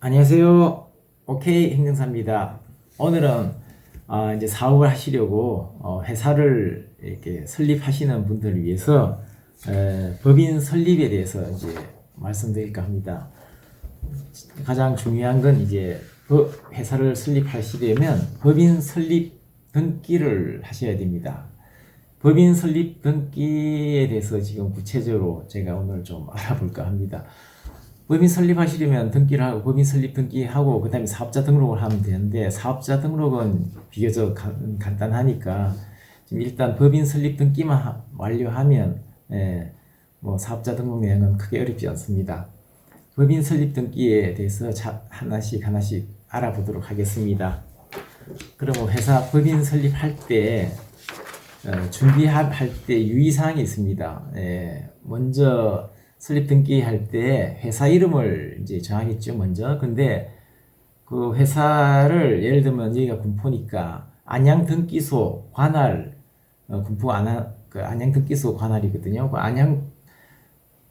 안녕하세요. 오케이 행정사입니다. 오늘은 어, 이제 사업을 하시려고 어, 회사를 이렇게 설립하시는 분들을 위해서 에, 법인 설립에 대해서 이제 말씀드릴까 합니다. 가장 중요한 건 이제 법- 회사를 설립하시려면 법인 설립 등기를 하셔야 됩니다. 법인 설립 등기에 대해서 지금 구체적으로 제가 오늘 좀 알아볼까 합니다. 법인 설립하시려면 등기를 하고 법인 설립 등기하고 그다음에 사업자 등록을 하면 되는데 사업자 등록은 비교적 간, 간단하니까 지금 일단 법인 설립 등기만 하- 완료하면 예, 뭐 사업자 등록 내용은 크게 어렵지 않습니다. 법인 설립 등기에 대해서 자, 하나씩 하나씩 알아보도록 하겠습니다. 그러면 회사 법인 설립할 때 어, 준비할 때 유의사항이 있습니다. 예, 먼저 설립 등기할 때 회사 이름을 이제 정하겠죠, 먼저. 근데 그 회사를 예를 들면 여기가 군포니까 안양 등기소 관할 어, 군포 안양 그 안양 등기소 관할이거든요. 그 안양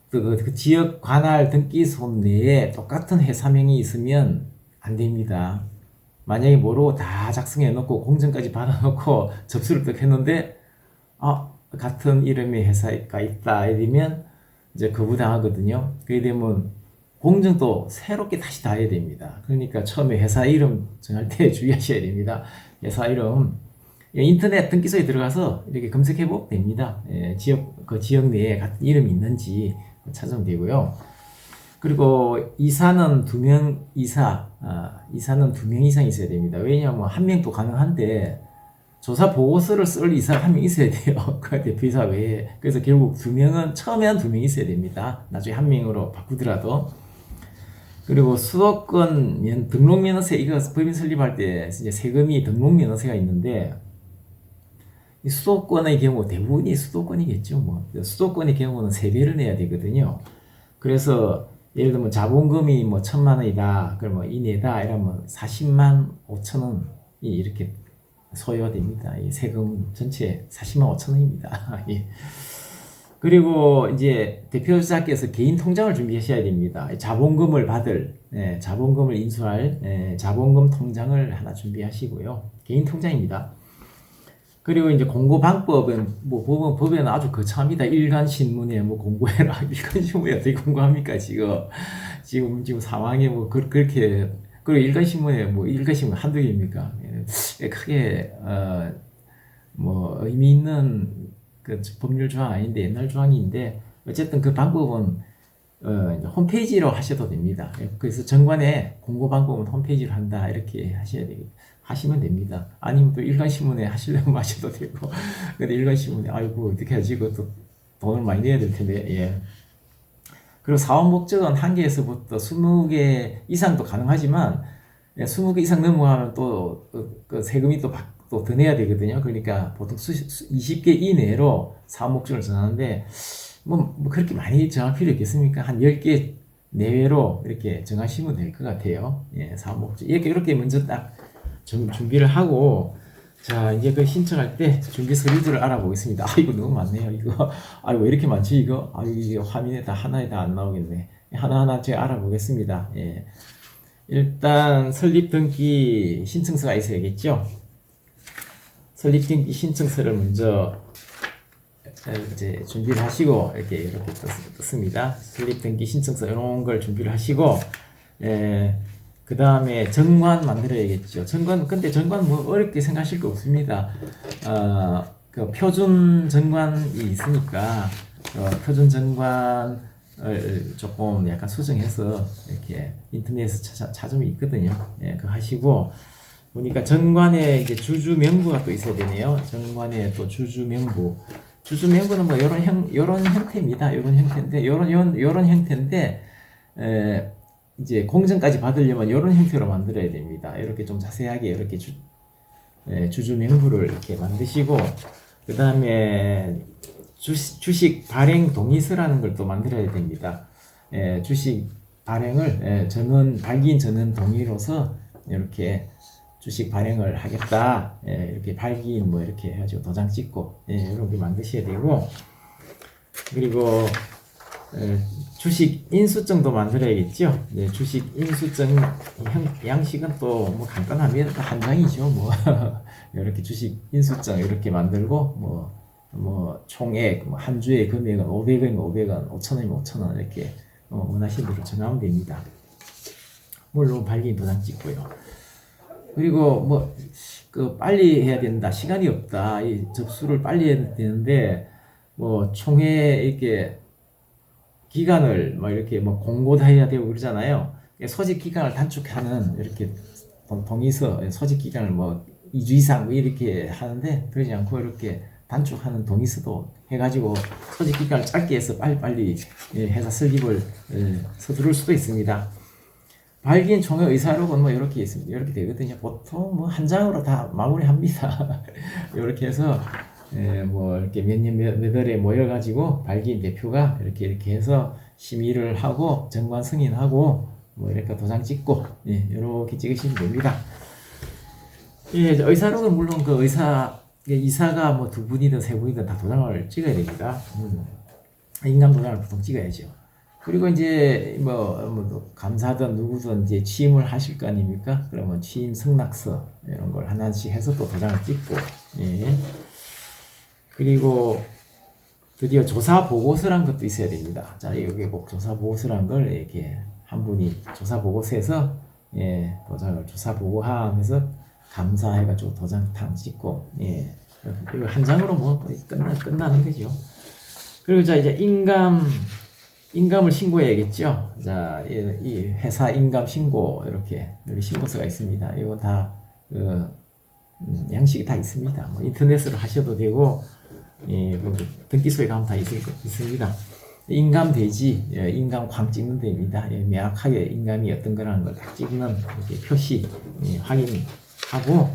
그, 그, 그 지역 관할 등기소 내에 똑같은 회사명이 있으면 안 됩니다. 만약에 모르고 다 작성해 놓고 공증까지 받아 놓고 접수를 딱 했는데 아 같은 이름의 회사가 있다 이러면 이제 거부당하거든요. 그게 되면 공증도 새롭게 다시 다 해야 됩니다. 그러니까 처음에 회사 이름 정할 때 주의하셔야 됩니다. 회사 이름 예, 인터넷 등기소에 들어가서 이렇게 검색해 보면 됩니다. 예, 지역 그 지역 내에 같은 이름이 있는지 찾으면 되고요. 그리고 이사는 두 명 이사, 아, 이사는 두 명 이상 있어야 됩니다. 왜냐하면 한 명도 가능한데 조사 보고서를 쓸 이사가 한명 있어야 돼요. 그 대표이사 외에. 그래서 결국 두 명은 처음에 한두명 있어야 됩니다. 나중에 한 명으로 바꾸더라도. 그리고 수도권 면, 등록면허세, 이거 법인 설립할 때 이제 세금이 등록면허세가 있는데 이 수도권의 경우 대부분이 수도권이겠죠. 뭐 수도권의 경우는 세 배를 내야 되거든요. 그래서 예를 들면 자본금이 뭐 천만 원이다, 그러면 이내다 이러면 40만 5천 원이 이렇게 소요가 됩니다. 이 세금 전체 40만 5천 원입니다. 예. 그리고 이제 대표자께서 개인 통장을 준비하셔야 됩니다. 자본금을 받을 예, 자본금을 인수할 예, 자본금 통장을 하나 준비하시고요. 개인 통장입니다. 그리고 이제 공고 방법은 뭐 법은 법에는 아주 거창합니다. 일간 신문에 뭐 공고해라. 일간 신문에 어떻게 공고합니까 지금 지금 지금 상황에 뭐 그, 그렇게 그리고 일간 신문에 뭐 일간 신문 한두 개입니까? 예, 크게 어 뭐 의미 있는 그 법률 조항 아닌데 옛날 조항인데 어쨌든 그 방법은 어, 홈페이지로 하셔도 됩니다. 예, 그래서 정관에 공고 방법은 홈페이지로 한다 이렇게 하셔야 되겠 하시면 됩니다. 아니면 또 일간신문에 하시려면 하셔도 되고 근데 일간신문에 아이고 어떻게 하지 그것도 돈을 많이 내야 될 텐데 예. 그리고 사업 목적은 한 개에서부터 20개 이상도 가능하지만 예, 20개 이상 넘어가면 또 그 세금이 또 또 더 내야 되거든요. 그러니까 보통 수, 수, 20개 이내로 사업 목적을 정하는데 뭐, 뭐 그렇게 많이 정할 필요 있겠습니까? 한 10개 내외로 이렇게 정하시면 될 것 같아요. 예, 사업 목적. 이렇게 이렇게 먼저 딱좀 준비를 하고 자 이제 그 신청할 때 준비 서류들을 알아보겠습니다. 아 이거 너무 많네요. 이거 아 왜 이렇게 많지 이거? 아 이게 화면에 다 하나에 다 안 나오겠네. 하나 하나 제가 알아보겠습니다. 예. 일단 설립 등기 신청서가 있어야겠죠. 설립 등기 신청서를 먼저 이제 준비를 하시고 이렇게 이렇게 떴, 습니다 설립 등기 신청서 이런 걸 준비를 하시고 예, 그 다음에 정관 만들어야겠죠. 정관 근데 정관 뭐 어렵게 생각하실 거 없습니다. 어, 그 표준 정관이 있으니까 어, 표준 정관을 조금 약간 수정해서 이렇게 인터넷에서 찾아, 찾으면 있거든요. 예, 그거 하시고 보니까 정관에 이제 주주 명부가 또 있어야 되네요. 정관에 또 주주 명부. 주주 명부는 뭐 이런 형 이런 형태입니다. 이런 형태인데 이런 이런 이런 형태인데 에, 이제 공정까지 받으려면 이런 형태로 만들어야 됩니다. 이렇게 좀 자세하게 이렇게 주, 에, 주주 명부를 이렇게 만드시고 그 다음에 주식, 발행 동의서라는 걸 또 만들어야 됩니다. 에, 주식 발행을 에, 전원 발기인 전원 동의로서 이렇게 주식 발행을 하겠다. 예, 이렇게 발기인 뭐 이렇게 해가지고 도장 찍고 예, 이렇게 만드셔야 되고 그리고 예, 주식 인수증도 만들어야겠죠. 네, 주식 인수증 형, 양식은 또 뭐 간단합니다. 한 장이죠. 뭐 이렇게 주식 인수증 이렇게 만들고 뭐 뭐 총액 뭐 한 주의 금액은 500원이면 500원, 5천원이면 5천원 이렇게 어, 원하시는 대로 정하면 됩니다. 물론 발기 도장 찍고요. 그리고 뭐 그 빨리 해야 된다, 시간이 없다, 이 접수를 빨리 해야 되는데 뭐 총회 이렇게 기간을 뭐 이렇게 뭐 공고다 해야 되고 그러잖아요. 소집 기간을 단축하는 이렇게 동- 동의서 소집 기간을 뭐 2주 이상 뭐 이렇게 하는데 그러지 않고 이렇게 단축하는 동의서도 해가지고 소집 기간을 짧게 해서 빨리빨리 예, 회사 설립을 예, 서두를 수도 있습니다. 발기인 총회 의사록은 뭐 이렇게 있습니다. 이렇게 되거든요. 보통 뭐 한 장으로 다 마무리합니다. 이렇게 해서 예, 뭐 이렇게 몇년 몇, 몇 월에 모여가지고 발기인 대표가 이렇게 이렇게 해서 심의를 하고 정관 승인하고 뭐 이렇게 도장 찍고 예, 이렇게 찍으시면 됩니다. 예, 의사록은 물론 그 의사 이사가 뭐 두 분이든 세 분이든 다 도장을 찍어야 됩니다. 음, 인감 도장을 보통 찍어야죠. 그리고 이제 뭐, 뭐 감사든 누구든 이제 취임을 하실 거 아닙니까? 그러면 취임 승낙서 이런 걸 하나씩 해서 또 도장을 찍고 예. 그리고 드디어 조사 보고서란 것도 있어야 됩니다. 자, 여기 꼭 조사 보고서란 걸 이렇게 한 분이 조사 보고서에서 예, 도장을 조사 보고하면서 감사해가지고 도장 탕 찍고 예, 이거 한 장으로 뭐 끝나 끝나는 거죠. 그리고 자 이제 인감 인감을 신고해야겠죠. 자, 이, 이 회사 인감 신고 이렇게 여기 신고서가 있습니다. 이거 다 그, 음, 양식이 다 있습니다. 뭐 인터넷으로 하셔도 되고 예, 뭐 등기소에 가면 다 있, 있습니다. 인감 대지, 예, 인감 광 찍는 데입니다. 예, 명확하게 인감이 어떤 거라는 걸 딱 찍는 표시 예, 확인 하고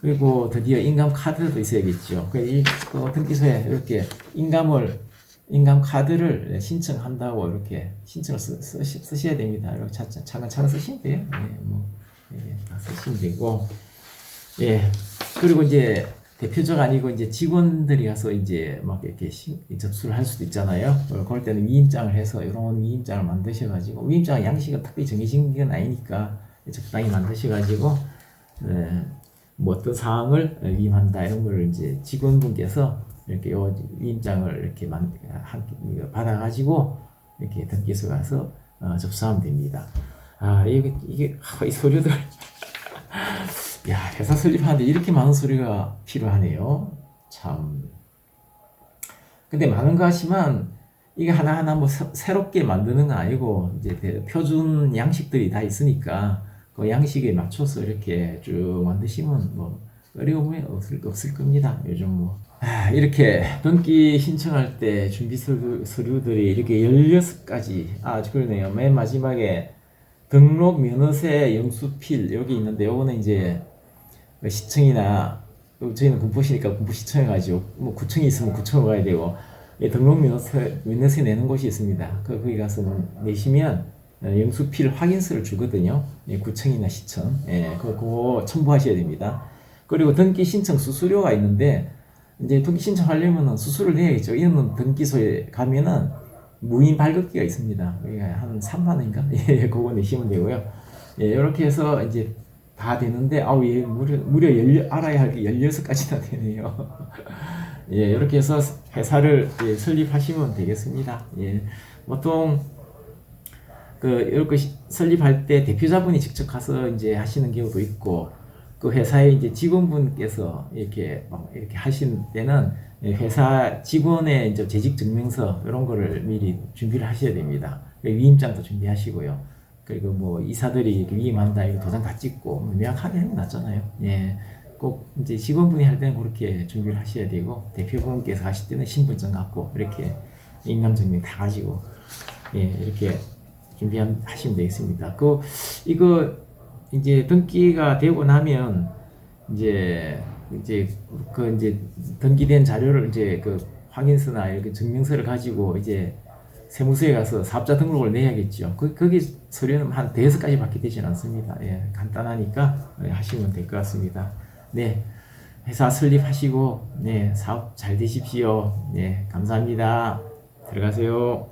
그리고 드디어 인감 카드도 있어야겠죠. 그, 이, 그 등기소에 이렇게 인감을 인감 카드를 신청한다고 이렇게 신청을 쓰, 쓰, 쓰셔야 됩니다. 이렇게 차, 차, 차근차근 쓰시면 돼요. 예, 뭐, 예, 다 쓰시면 되고. 예. 그리고 이제 대표적 아니고 이제 직원들이 가서 이제 막 이렇게 신, 접수를 할 수도 있잖아요. 어, 그럴 때는 위임장을 해서 이런 위임장을 만드셔가지고 위임장 양식은 특별히 정해진 건 아니니까 적당히 만드셔가지고 예, 뭐 어떤 사항을 위임한다 이런 걸 이제 직원분께서 이렇게 요 위임장을 이렇게 만, 받아가지고 이렇게 등기소 가서 어, 접수하면 됩니다. 아 이게 이게 아, 이 서류들 야 회사 설립하는데 이렇게 많은 서류가 필요하네요. 참. 근데 많은 거 하시면 이게 하나하나 뭐 새- 새롭게 만드는 건 아니고 이제 대- 표준 양식들이 다 있으니까 그 양식에 맞춰서 이렇게 쭉 만드시면 뭐 어려움이 없을, 없을 겁니다. 요즘 뭐. 아, 이렇게 등기 신청할 때 준비 서류, 서류들이 이렇게 16가지. 아, 그러네요. 맨 마지막에 등록 면허세 영수필 여기 있는데 요거는 이제 그 시청이나 또 저희는 군포시니까 군포시청에 가죠. 뭐 구청이 있으면 구청으로 가야 되고 예, 등록 면허세, 면허세 내는 곳이 있습니다. 그 거기 가서 내시면 어, 영수필 확인서를 주거든요. 예, 구청이나 시청. 예, 그거, 첨부하셔야 됩니다. 그리고 등기 신청 수수료가 있는데 이제 등기 신청하려면 수수료를 내야겠죠. 이거는 등기소에 가면은 무인 발급기가 있습니다. 그게 한 3만 원인가? 예, 그거 내시면 되고요. 예, 이렇게 해서 이제 다 되는데 아우 예, 무려 무려 열려, 알아야 할 게 16가지나 되네요. 예, 이렇게 해서 회사를 예, 설립하시면 되겠습니다. 예, 보통 그 이렇게 시- 설립할 때 대표자분이 직접 가서 이제 하시는 경우도 있고 그 회사의 이제 직원분께서 이렇게 막 이렇게 하신 때는 예, 회사 직원의 이제 재직 증명서 이런 거를 미리 준비를 하셔야 됩니다. 그 위임장도 준비하시고요. 그리고 뭐 이사들이 위임한다 이거 도장 다 찍고 뭐 명확하게 해놨잖아요. 예. 꼭 이제 직원분이 할 때는 그렇게 준비를 하셔야 되고 대표분께서 하실 때는 신분증 갖고 이렇게 인감증명 다 가지고 예 이렇게 준비하시면 되겠습니다. 그 이거 이제 등기가 되고 나면 이제 이제 그 이제 등기된 자료를 이제 그 확인서나 이렇게 증명서를 가지고 이제 세무서에 가서 사업자 등록을 내야겠죠. 그 거기 서류는 한 대여섯 가지 밖에 되진 않습니다. 예, 간단하니까 예, 하시면 될 것 같습니다. 네. 회사 설립하시고 네, 사업 잘 되십시오. 네, 감사합니다. 들어가세요.